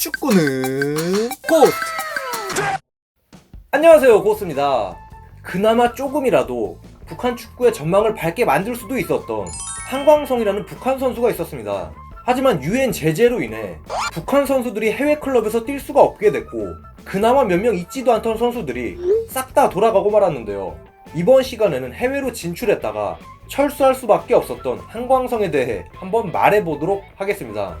축구는 꽃! 안녕하세요 고스입니다. 그나마 조금이라도 북한 축구의 전망을 밝게 만들 수도 있었던 한광성이라는 북한 선수가 있었습니다. 하지만 유엔 제재로 인해 북한 선수들이 해외 클럽에서 뛸 수가 없게 됐고 그나마 몇 명 있지도 않던 선수들이 싹 다 돌아가고 말았는데요. 이번 시간에는 해외로 진출했다가 철수할 수밖에 없었던 한광성에 대해 한번 말해보도록 하겠습니다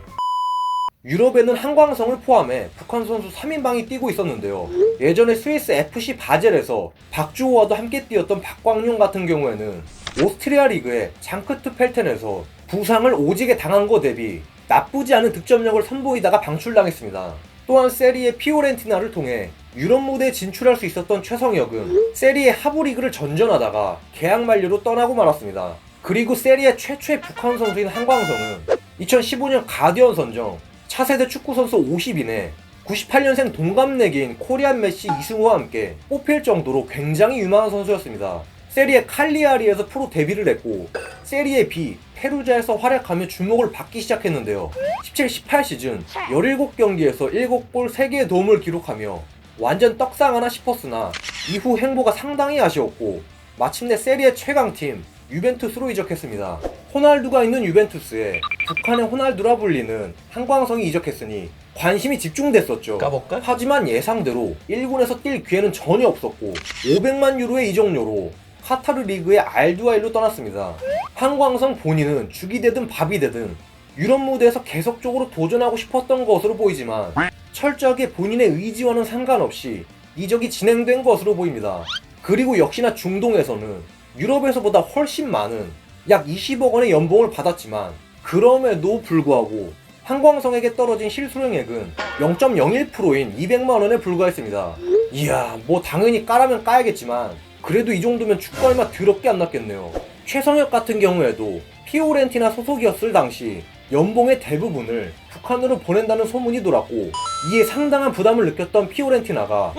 유럽에는 한광성을 포함해 북한 선수 3인방이 뛰고 있었는데요. 예전에 스위스 FC 바젤에서 박주호와도 함께 뛰었던 박광용 같은 경우에는 오스트리아 리그의 장크트 펠텐에서 부상을 오지게 당한 거 대비 나쁘지 않은 득점력을 선보이다가 방출당했습니다. 또한 세리에 피오렌티나를 통해 유럽 무대에 진출할 수 있었던 최성혁은 세리에 하부 리그를 전전하다가 계약 만료로 떠나고 말았습니다. 그리고 세리에 최초의 북한 선수인 한광성은 2015년 가디언 선정 차세대 축구 선수 50인에 98년생 동갑내기인 코리안 메시 이승우와 함께 뽑힐 정도로 굉장히 유망한 선수였습니다. 세리에 칼리아리에서 프로 데뷔를 했고 세리에 B 페루자에서 활약하며 주목을 받기 시작했는데요. 17-18 시즌 17경기에서 7골 3개의 도움을 기록하며 완전 떡상하나 싶었으나 이후 행보가 상당히 아쉬웠고 마침내 세리의 최강팀 유벤투스로 이적했습니다. 호날두가 있는 유벤투스에 북한의 호날두라 불리는 한광성이 이적했으니 관심이 집중됐었죠. 까볼까? 하지만 예상대로 1군에서 뛸 기회는 전혀 없었고 500만 유로의 이적료로 카타르 리그의 알두아일로 떠났습니다. 한광성 본인은 죽이 되든 밥이 되든 유럽 무대에서 계속적으로 도전하고 싶었던 것으로 보이지만 철저하게 본인의 의지와는 상관없이 이적이 진행된 것으로 보입니다. 그리고 역시나 중동에서는 유럽에서보다 훨씬 많은 약 20억 원의 연봉을 받았지만 그럼에도 불구하고 한광성에게 떨어진 실수령액은 0.01%인 200만 원에 불과했습니다. 이야, 뭐 당연히 까라면 까야겠지만 그래도 이 정도면 축구 얼마 더럽게 안 났겠네요. 최성혁 같은 경우에도 피오렌티나 소속이었을 당시 연봉의 대부분을 북한으로 보낸다는 소문이 돌았고 이에 상당한 부담을 느꼈던 피오렌티나가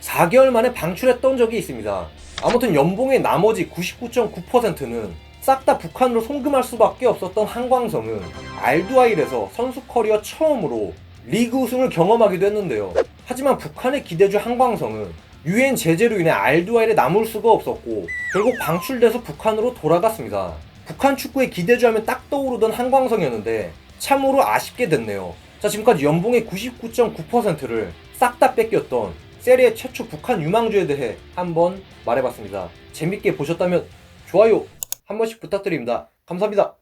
4개월 만에 방출했던 적이 있습니다. 아무튼 연봉의 나머지 99.9%는 싹 다 북한으로 송금할 수밖에 없었던 한광성은 알두아일에서 선수 커리어 처음으로 리그 우승을 경험하기도 했는데요. 하지만 북한의 기대주 한광성은 유엔 제재로 인해 알두아일에 남을 수가 없었고 결국 방출돼서 북한으로 돌아갔습니다. 북한 축구의 기대주 하면 딱 떠오르던 한광성이었는데 참으로 아쉽게 됐네요. 자 지금까지 연봉의 99.9%를 싹 다 뺏겼던 세리의 최초 북한 유망주에 대해 한번 말해봤습니다. 재밌게 보셨다면 좋아요 한 번씩 부탁드립니다. 감사합니다.